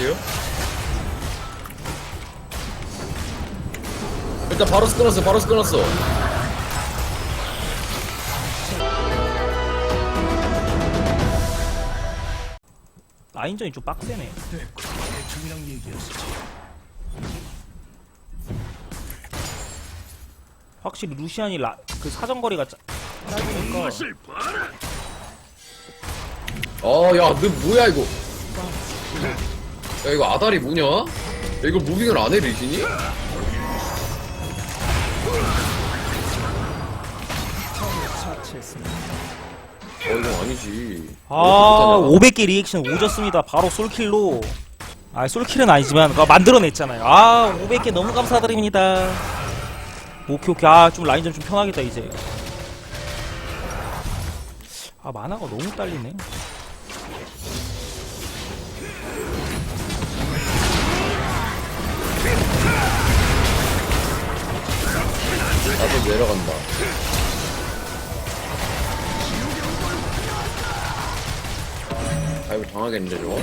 갈게요. 일단 바로 끊었어, 바로 끊었어. 라인전이 좀 빡세네. 확실히 루시안이 라, 그 사정거리가 짜, 짧으니까 어, 야, 너 뭐야 이거? 야, 이거 아다리 뭐냐? 야, 이걸 무빙을 안 해, 리신이? 어, 이건 아니지. 아 못하냐? 500개 리액션 오졌습니다. 바로 솔킬로 아 솔킬은 아니지만 그거 만들어냈잖아요. 아 500개 너무 감사드립니다. 오케이 오케이 아 좀 라인전 좀 편하겠다 이제. 아 만화가 너무 딸리네. 나도 내려간다. 아이고, 당하겠는데, 저거?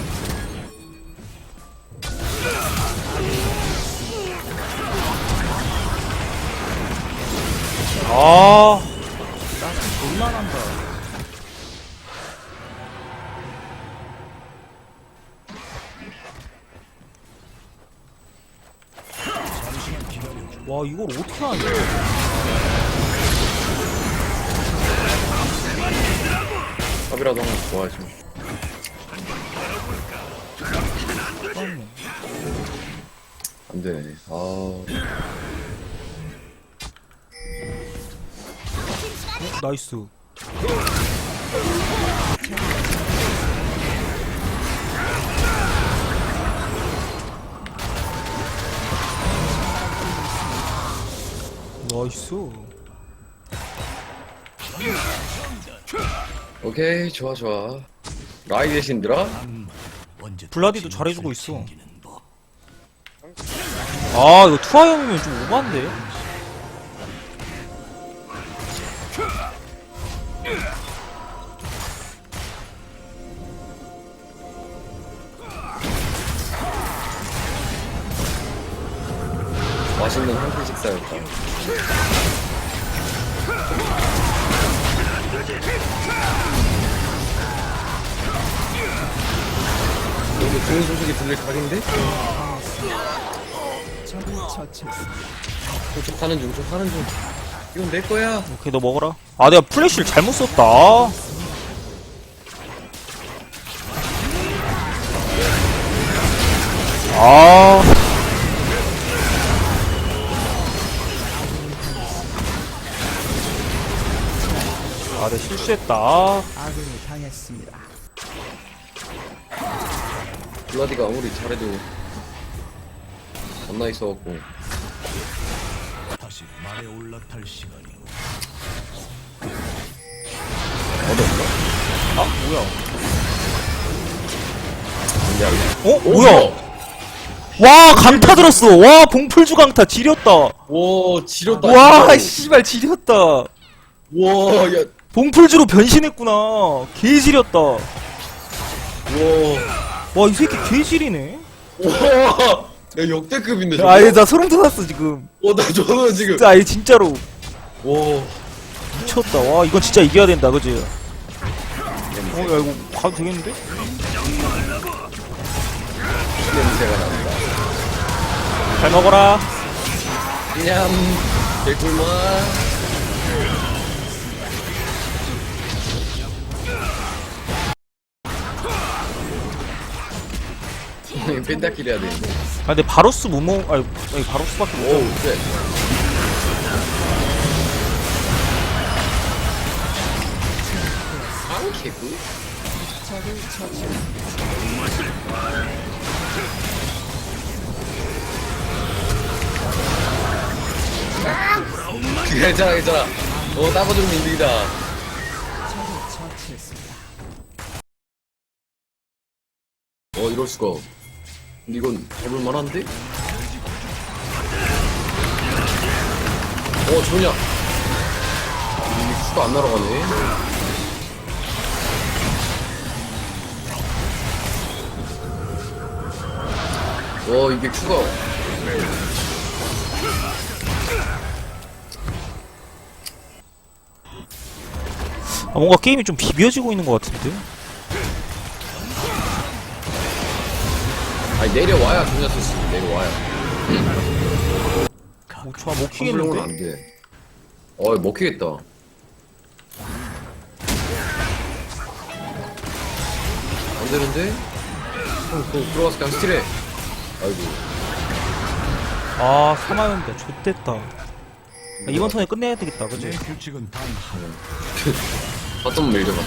아 짜증 존나 난다. 와 이걸 어떻게 하냐? 합이라도 하나 좋아야지. 떴네. 안 되네. 아. 어, 나이스. 나이스. 오케이, 좋아, 좋아. 라이 대신들아? 블라디도 잘해주고 있어. 아 이거 투하 형이면 좀 오반데? 여기 좋은 소식이 들릴 각인데? 저 타는 중, 저 타는 중. 이건 내 거야. 오케이 너 먹어라. 아 내가 플래시를 잘못 썼다. 아. 아, 내가 실수했다. 아군이 당했습니다. 블라디가 아무리 잘해도 겁나 있어갖고. 다시 말에 올라탈 시간이고 어렵나? 아, 뭐야? 아니야. 어? 뭐야? 와, 강타 들었어. 와, 봉풀주 강타 지렸다. 와, 지렸다. 와. 씨발 지렸다. 와, 야, 봉풀주로 변신했구나. 개 지렸다. 와. 와, 이 새끼 개 지리네. 와, 야, 역대급인데, 저거? 아, 얘 나 소름 돋았어, 지금. 어, 나 저는 지금. 진짜, 아얘 진짜로. 와. 미쳤다. 와, 이건 진짜 이겨야 된다, 그지? 어, 야, 이거 가도 되겠는데? 냄새가 난다. 잘 먹어라. 냠. 개꿀맛. 펜타킬 해야 되는데. 아, 근데 바로스 못 먹, 아니, 아니 바로스밖에 못. 오우, 쎄. 상쾌구? 괜찮아, 괜찮아. 어, 따봐주면 이득이다. 어, 이럴 수가. 이건 해볼 만한데? 어. 이 수가 안 날아가네. 와 이게 추가 아, 뭔가 게임이 좀 비벼지고 있는 것 같은데? 아니 내려와야 존나 쓸수 있어 내려와야 못 쳐, 못 컴플롱은 키겠는데? 안돼 어 먹히겠다 안 되는데? 형 그거 들어가서 그냥 스틸해 아이고 아, 3화였는데, 좆됐다. 야, 이번 턴에 끝내야 되겠다, 그치? 내 규칙은 단 하나. 바텀 밀려봐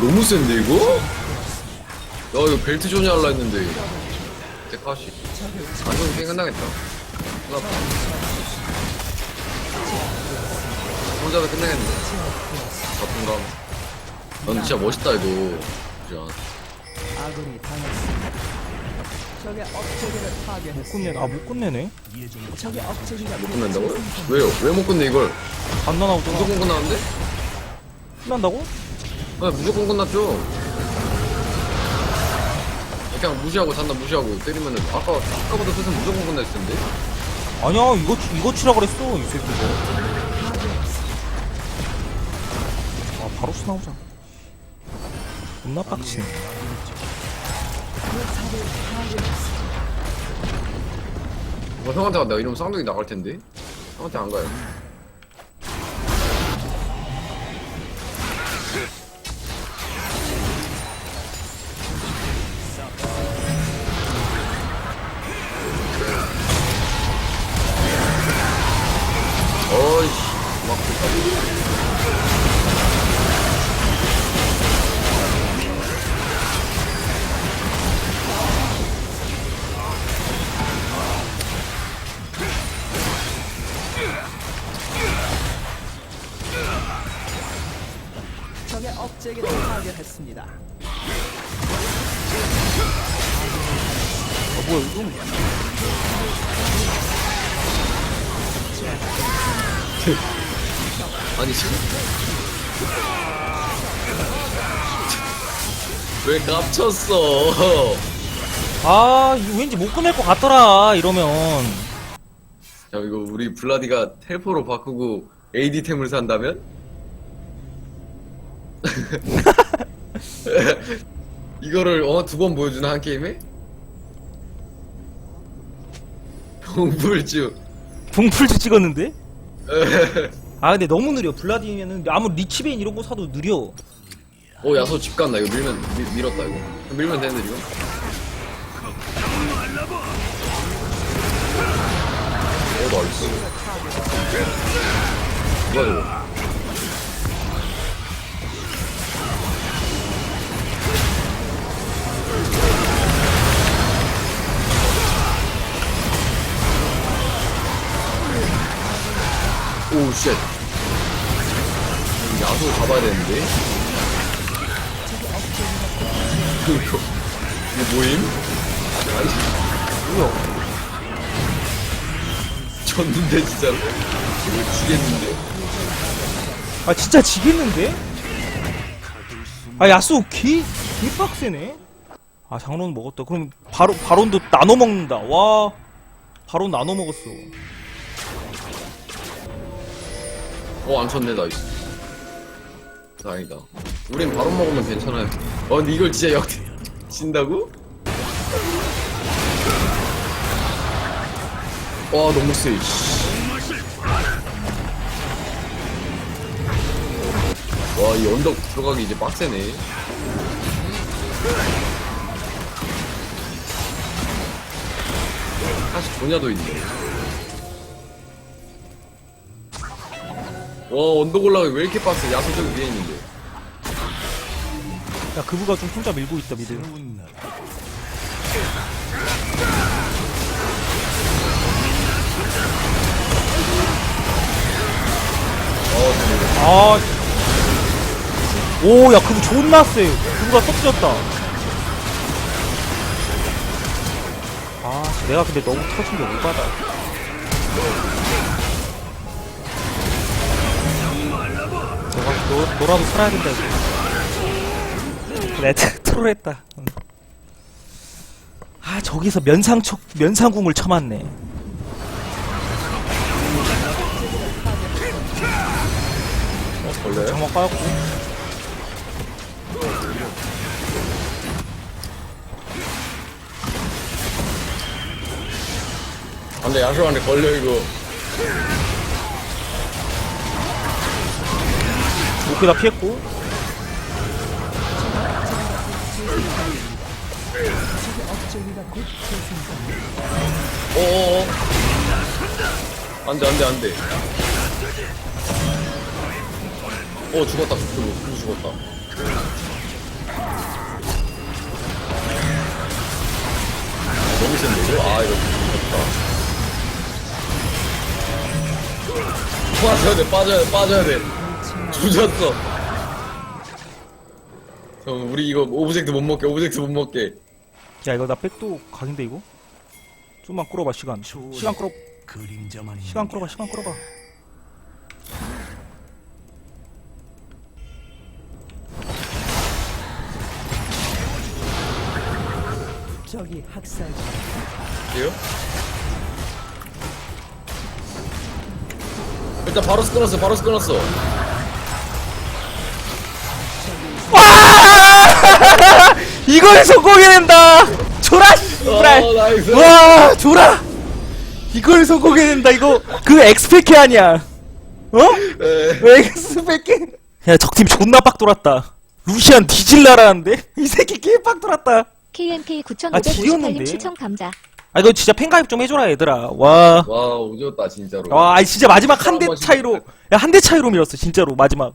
너무 센데 이거? 야 이거 벨트 존이 할라 했는데 데카시 완전 게임 끝나겠다 끝났다 혼자도 끝나겠네 바쁜감 넌 진짜 멋있다 이거 진짜 아군이 당했습니다. 적의 업체계를 못 파괴했습니다. 끝내네. 아, 못 끝내네? 적의 업체계가 끝낸다고요? 왜요? 왜 못 끝내 이걸? 안 나나오잖아. 무조건 끝나는데? 끝난다고? 네, 무조건 끝났죠. 그냥 무시하고 잔다 무시하고 때리면은 아까 아까보다 뜻은 무조건 끝냈을 텐데. 아니야, 이거, 이거 치라 그랬어, 이 새끼가. 아, 바로 스 나오잖아. 존나 빡치네. 뭐 형한테 내가 이러면 쌍둥이 나갈 텐데. 형한테 안 가요. 적의 업체계를 파괴했습니다. 아, 뭐야, 이거. 아니 지금 왜 깝쳤어? 아, 이거 왠지 못 끝낼 것 같더라, 이러면. 자 이거 우리 블라디가 텔포로 바꾸고 AD템을 산다면? 이거를 어 두 번 보여주나 한 게임에? 병불주 동풀지 찍었는데? 아, 근데 너무 느려. 블라디면은 아무 리치베인 이런 거 사도 느려. 어 야소 집 간다. 이거 밀면 밀, 밀었다 이거. 밀면 되는데 지금 어 나이스. 뭐야 이거? 오쉣 야소 잡아야 되는데 이거 이거 뭐임? 아니 뭐야 졌는데 진짜로 이거 죽겠는데 아, 진짜 지겠는데? 아, 야수 개, 개 빡세네? 아, 장론 먹었다. 그럼 바로, 바론도 나눠 먹는다. 와. 바론 나눠 먹었어. 어 안 쳤네 나이스 다행이다 우린 바로 먹으면 괜찮아요 어 근데 이걸 진짜 역대 진다고? 와 너무 세 씨. 와, 이 언덕 들어가기 이제 빡세네. 사실 조냐도 있네. 와, 언덕 올라가기 왜 이렇게 빡세? 야수 저기 위에 있는데. 야, 그부가 좀 혼자 밀고 있다, 미드. 아. 오, 야, 그부 존나 세. 그부가 터뜨렸다. 아 내가 근데 너무 터진 게 오바다 너, 너라도 살아야 된다 이거 그래 트롤했다 응. 아 저기서 면상촉 면상궁을 쳐맞네 어, 걸려요? 장막 빠졌고 안돼 야수한테 걸려 이거 목표 다 피했고. 어어어 안돼 안돼 안돼. 어 죽었다. 그거 죽었다. 아, 너무 센데 이거? 아 이거 죽었다. 빠져야 돼 빠져야 돼 빠져야 돼 조졌어. 형 우리 이거 오브젝트 못 먹게 오브젝트 못 먹게. 야 이거 나 백도 각인데 이거? 좀만 끌어봐 시간. 시간 끌어 그림자만 시간 끌어봐 시간 끌어봐. 적이 학살. 중. 돼요? 일단 바로 끊었어 바로 끊었어 이걸 성공해낸다. 조라 씨발 어. 와 조라. 이걸 성공해낸다 이거. 그 엑스페케 아니야. 어? 에. 왜 엑스페케 야 적팀 존나 빡 돌았다. 루시안 뒤질라라는데? 이 새끼 개빡 돌았다. KNK 아, 지렸는데? 9558님 추천 감자. 아 이거 진짜 팬가입 좀 해줘라 얘들아. 와. 와 오졌다 진짜로. 와, 아니 진짜 마지막 한 대 차이로, 야, 한 대 차이로 밀었어, 진짜로, 마지막.